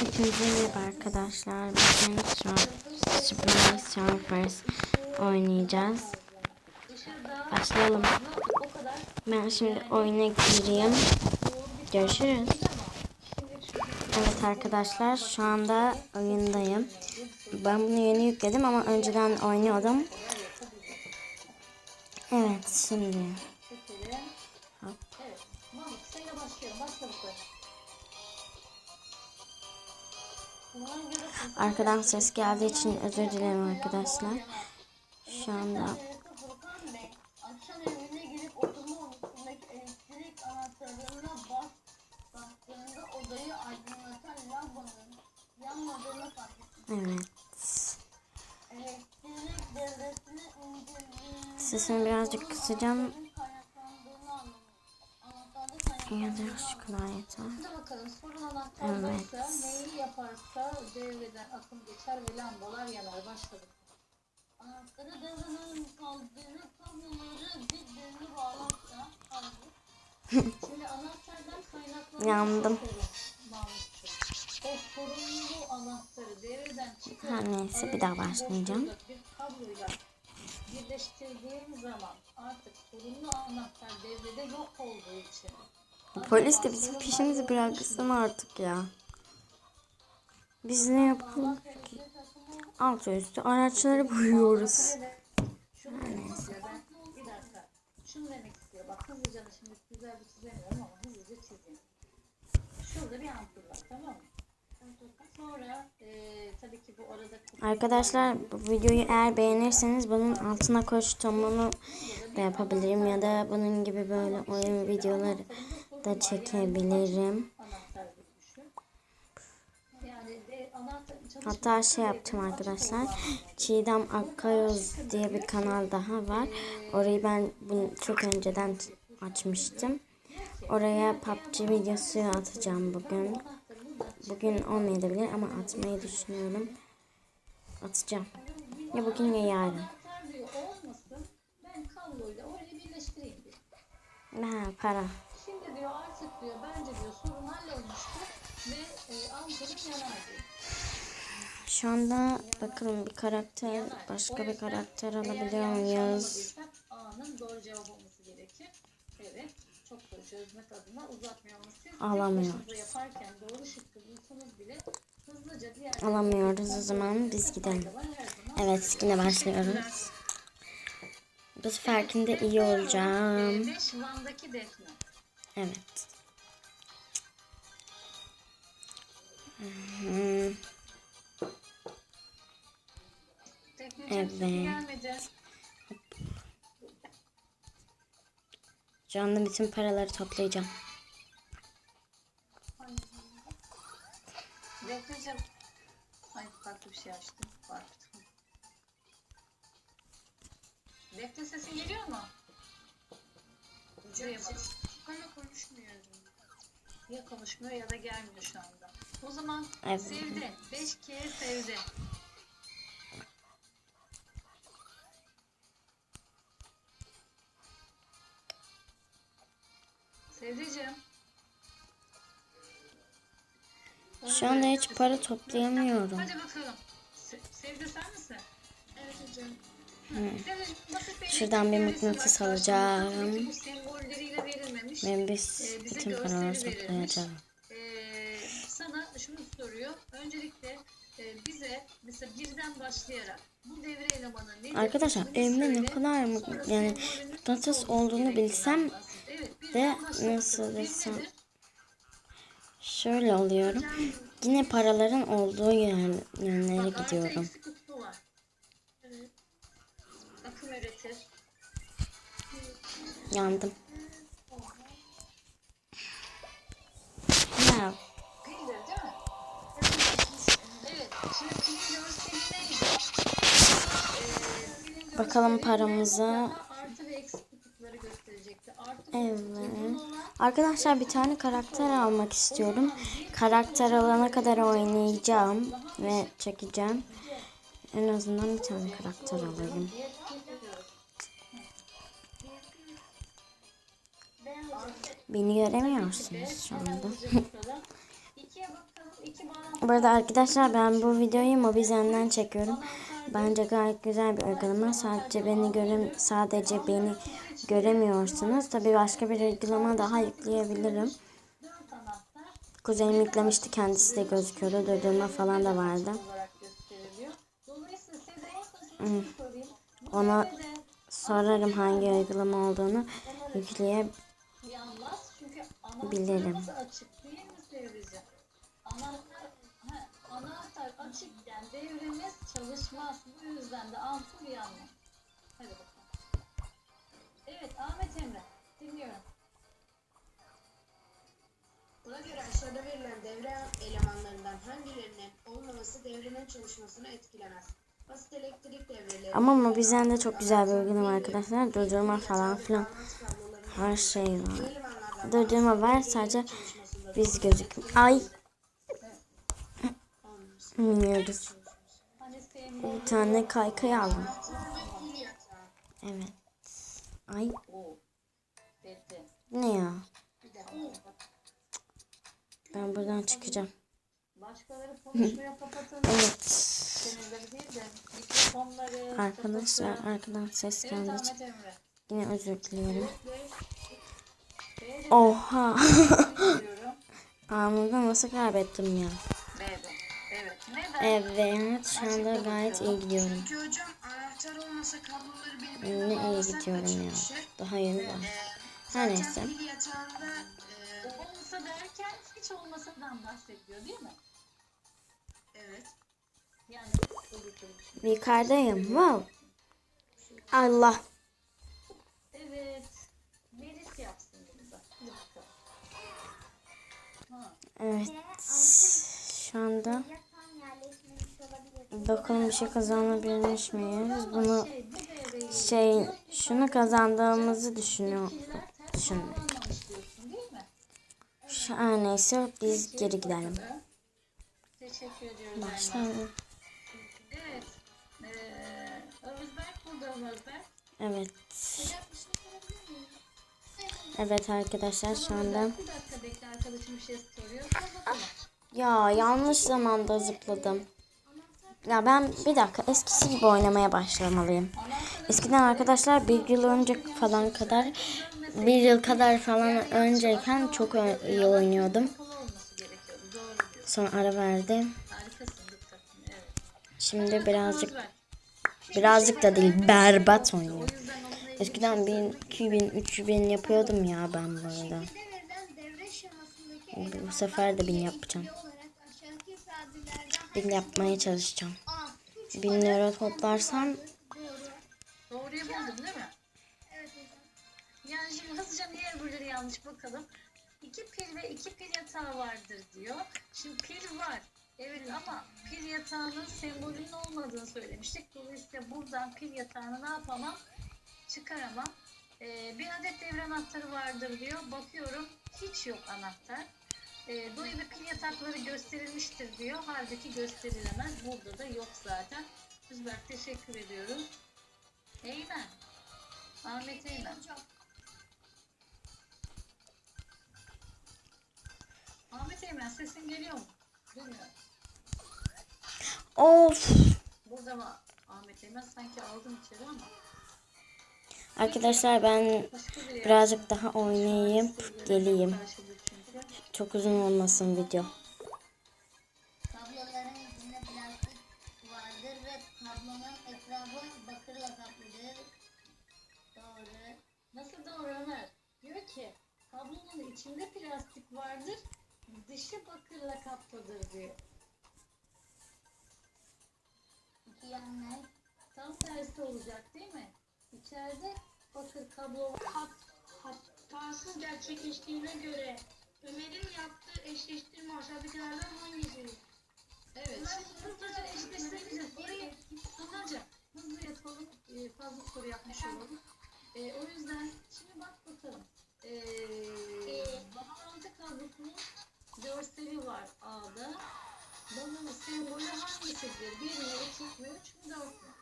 Hepinize merhaba arkadaşlar. Bugün Sur- Subway Surfers oynayacağız. Başlayalım. Ben şimdi oyuna gireyim. Görüşürüz. Evet arkadaşlar şu anda oyundayım. Ben bunu yeni yükledim ama önceden oynuyordum. Evet şimdi. Arkadan ses geldiği için özür dilerim arkadaşlar. Şu anda Furkan Bey akşam evine Anahtarda kaynaklandığını Ya da şu kadar yeter. Hadi bakalım sorun anahtardaysa Evet. neyi yaparsa devreden akım geçer ve lambalar yanar. Başladık. Anahtarı devrenin kaldığını kabloları birbirine bağlarsa kaldı. Şimdi anahtardan kaynaklanan Yandım. O sorunlu anahtarı devreden çıkarıp Her neyse, bir daha başlayacağım. Bir kabloyla birleştirdiğim zaman artık sorunlu anahtar devrede yok olduğu için Polis de bizim peşimizi bıraksın artık ya. Biz ne yapalım ki? Altı üstü araçları boyuyoruz. Kutu- Arkadaşlar bu videoyu eğer beğenirseniz bunun altına koştumunu da yapabilirim ya da bunun gibi böyle oyun videoları da çekebilirim. Hatta şey yaptım arkadaşlar. Çiğdem Akkayoz diye bir kanal daha var. Orayı ben bunu çok önceden açmıştım. Oraya PUBG videosu atacağım bugün. Bugün olmayabilir ama atmayı düşünüyorum. Atacağım. Ya bugün ya yarın. Ha, para. Artık diyor bence diyor sorun hallolmuştur ve e, ampulün yanar diyor. Şu anda bakalım bir karakter, başka bir karakter alabiliyor muyuz? A'nın doğru cevap olması gerekir. Evet. Çok da çözmek adına tek Alamıyoruz. başınıza yaparken doğru şıkkı bulsanız bile hızlıca diğer Alamıyoruz o zaman biz gidelim. Evet yine başlıyoruz. Bu seferkinde iyi olacağım. 5 Van'daki Defne. Evet. Evet. anda bütün paraları toplayacağım. Defneciğim. Ay farklı bir şey açtım. Farklı. Defne sesin geliyor mu? Duyamadım. Konuşmuyorum. Ya konuşmuyor ya da gelmiyor şu anda. O zaman Evet. sevdi. Beş kere sevdi. Sevdiciğim. Şu anda hiç para toplayamıyorum. Hadi bakalım. Se- Sevdi sen misin? Evet hocam. Bir Şuradan bir mıknatıs alacağım. Ben biz Ee, bize bütün paraları toplayacağım. Ee, sana şunu soruyor. Öncelikle e, bize mesela birden başlayarak bu devre elemanı nedir? Arkadaşlar elimde ne kadar mı yani mıknatıs olduğunu bilsem. Evet, de nasıl desem şöyle oluyorum. Yine paraların olduğu yer- artı gidiyorum. Ee, pilin Bakalım paramıza. Evet. Arkadaşlar bir tane karakter almak istiyorum. Karakter alana kadar oynayacağım ve çekeceğim. En azından bir tane karakter alayım. Beni göremiyorsunuz şu anda. Hemen hızlıca bakalım. İkiye bakalım. İki bağlantı Bu arada arkadaşlar ben bu videoyu Mobizen'den çekiyorum. Bence gayet güzel bir uygulama. Sadece beni görem sadece beni göremiyorsunuz. Tabii başka bir uygulama daha yükleyebilirim. Kuzenim yüklemişti kendisi de gözüküyordu. Durdurma falan da vardı. Bu Ona sorarım hangi uygulama olduğunu yükleyebilirim. Bilirim. anahtarımız açık değil mi Sevrici? Anahtar, he, anahtar açıkken devremiz çalışmaz. Bu yüzden de ampul yanmaz. Hadi bakalım. Evet Ahmet Emre dinliyorum. Buna göre aşağıda verilen devre elemanlarından hangilerinin olmaması devrenin çalışmasını etkilemez. Basit elektrik devreleri, Ama Mobizen de çok güzel bir uygulama arkadaşlar. Durdurma falan filan her şey var. Durdurma var sadece biz gözük. Ay bilmiyoruz. Bir tane kaykay aldım. Evet. Ay ne ya? Ben buradan çıkacağım. Evet. Arkadaşlar arkadan ses geldi. Yine özür diliyorum. Oha. diyorum. Anında nasıl kaybettim ya? Evet. Neden? Evet şu anda gayet iyi gidiyorum. Ne iyi gidiyorum ya. Daha yeni var. Her neyse. e, Olmasa derken hiç olmasadan bahsediyor değil mi? evet. Yani. Yukarıdayım. Wow. Allah. Evet. Şu anda bakalım bir şey kazanabilmiş miyiz? Bunu Şey, şunu kazandığımızı düşünüyor. mi? Şu her neyse biz geri gidelim. Başlayalım. Evet. Evet arkadaşlar şu anda. Ya yanlış zamanda zıpladım. Ya ben bir dakika eskisi gibi oynamaya başlamalıyım. Eskiden arkadaşlar bir yıl önce falan kadar bir yıl kadar falan önceyken çok iyi oynuyordum. Sonra ara verdim. Şimdi birazcık birazcık da değil berbat oynuyorum. Eskiden 1000, 2000, 3000 yapıyordum ya ben bu arada. Bu sefer de 1000 yapacağım. 1000 yapmaya çalışacağım. 1000 lira toplarsam Doğru. Doğruyu buldun değil mi? Evet hocam. Yani şimdi hızlıca niye öbürleri yanlış bakalım. İki pil ve iki pil yatağı vardır diyor. Şimdi pil var. Evet ama pil yatağının sembolünün olmadığını söylemiştik. Dolayısıyla buradan pil yatağını ne yapamam? Çıkaramam. Ee, bir adet devre anahtarı vardır diyor. Bakıyorum hiç yok anahtar. Ee, dolayı ve pil yatakları gösterilmiştir diyor. Halbuki gösterilemez. Burada da yok zaten. Üzberk teşekkür ediyorum. Eymen. Ahmet Eymen. Ahmet Eymen sesin geliyor mu? Bilmiyorum. of. Burada mı Ahmet Eymen sanki aldım içeri ama Arkadaşlar ben birazcık daha oynayıp geleyim. Çok uzun olmasın video. Nasıl doğru Ömer? Diyor ki kablonun içinde plastik vardır, dışı bakırla kaplıdır diyor. İki yanlış. Tam tersi olacak değil mi? İçeride bakır kablo. Hat, hatasız gerçekleştiğine göre Ömer'in yaptığı eşleştirme aşağıdakilerden hangisidir? Evet. Hızlıca eşleştireceğiz. Orayı hızlıca, hızlı yapalım. Ee, fazla soru yapmış olalım. Ee, o yüzden şimdi bak bakalım. Ee, bağlantı kablosunun görseli var A'da. Bunun sembolü hangisidir? 1 mi, 2 mi, 3 mü, 4 mü?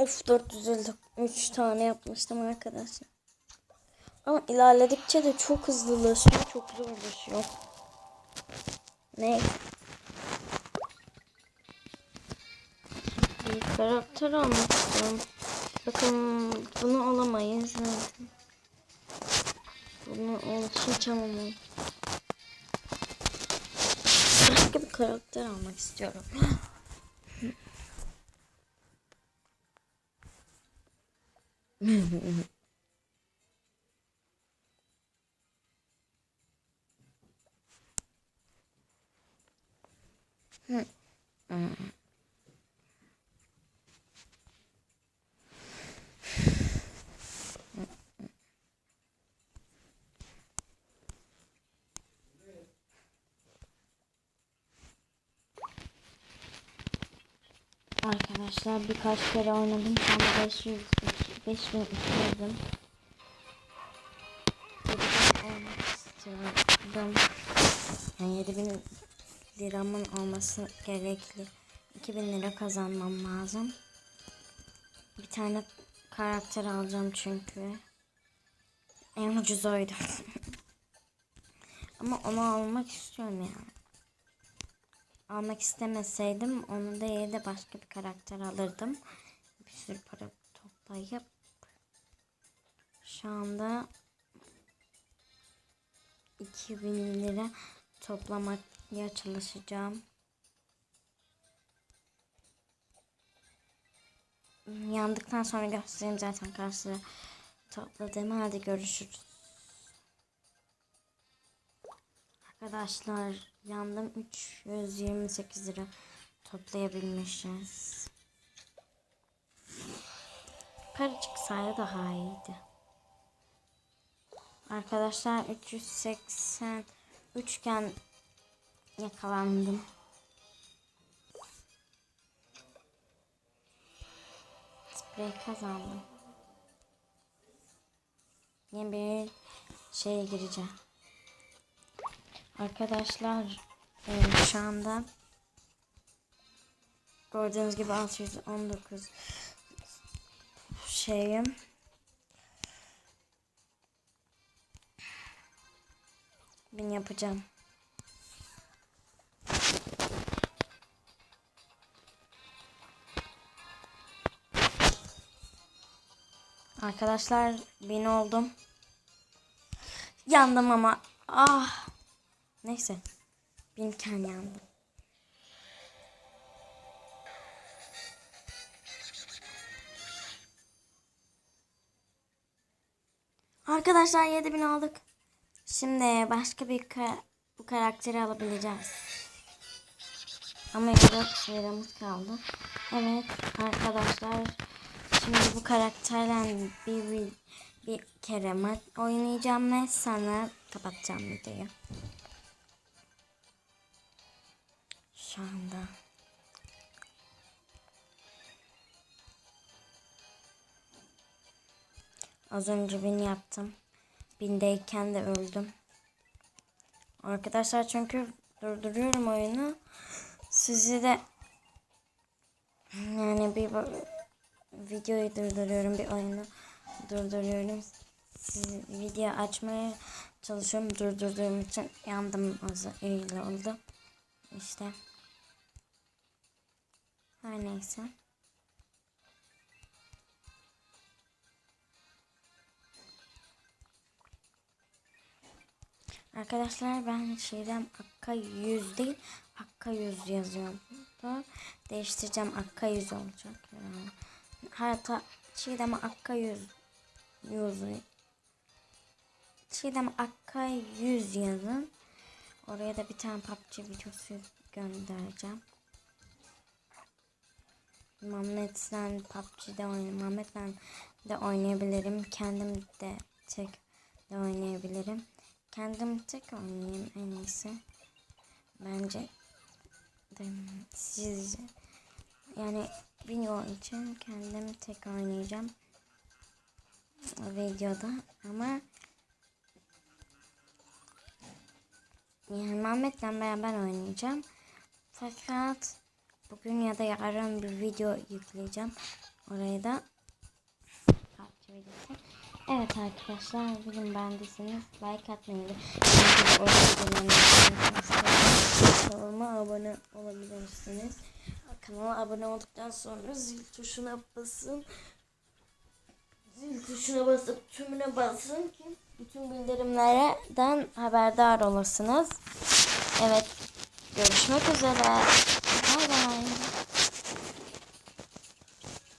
Of 453 tane yapmıştım arkadaşlar. Ama ilerledikçe de çok hızlılaşıyor, çok zorlaşıyor. Ne? Bir karakter almak istiyorum. Bakın bunu alamayız zaten. Bunu olsun tamam. Başka bir karakter almak istiyorum. Arkadaşlar birkaç kere oynadım. Anda 500 5000 istedim. istiyordum. Yani 7000 liramın olması gerekli. 2000 lira kazanmam lazım. Bir tane karakter alacağım çünkü. En ucuz oydu. Ama onu almak istiyorum yani almak istemeseydim onu değil de başka bir karakter alırdım. Bir sürü para toplayıp şu anda 2000 lira toplamaya çalışacağım. Yandıktan sonra göstereyim zaten karşı topladığımı. Hadi görüşürüz. Arkadaşlar yandım 328 lira toplayabilmişiz. Para çıksaydı daha iyiydi. Arkadaşlar 380 üçgen yakalandım. Sprey kazandım. Yeni bir şeye gireceğim. Arkadaşlar e, şu anda gördüğünüz gibi 619 şeyim. Ben yapacağım. Arkadaşlar bin oldum. Yandım ama ah Neyse. Binken yandım. Arkadaşlar 7000 aldık. Şimdi başka bir ka bu karakteri alabileceğiz. Ama 4 liramız kaldı. Evet arkadaşlar. Şimdi bu karakterle bir, bir, bir kere oynayacağım ve sonra kapatacağım videoyu. Şu anda. Az önce bin yaptım. Bindeyken de öldüm. Arkadaşlar çünkü durduruyorum oyunu. Sizi de yani bir videoyu durduruyorum bir oyunu durduruyorum. Siz video açmaya çalışıyorum durdurduğum için yandım öyle oldu. İşte. Her neyse. Arkadaşlar ben şeyden Akka 100 değil Akka 100 yazıyorum. Da değiştireceğim Akka 100 olacak. Yani. Hatta Çiğdem Akka 100 100 Çiğdem Akka 100 yazın. Oraya da bir tane PUBG videosu göndereceğim. Muhammed'den PUBG'de oynayayım. Muhammed'den de oynayabilirim. Kendim de tek de oynayabilirim. Kendim tek oynayayım en iyisi. Bence sizce yani video için kendim tek oynayacağım videoda ama yani Mehmet'le beraber oynayacağım. Fakat bugün ya da yarın bir video yükleyeceğim. Orayı da. Evet arkadaşlar bugün beğendiyseniz like atmayı ve kanalıma abone olabilirsiniz. Kanala abone olduktan sonra zil tuşuna basın. Zil tuşuna basıp tümüne basın ki bütün bildirimlerden haberdar olursunuz. Evet görüşmek üzere.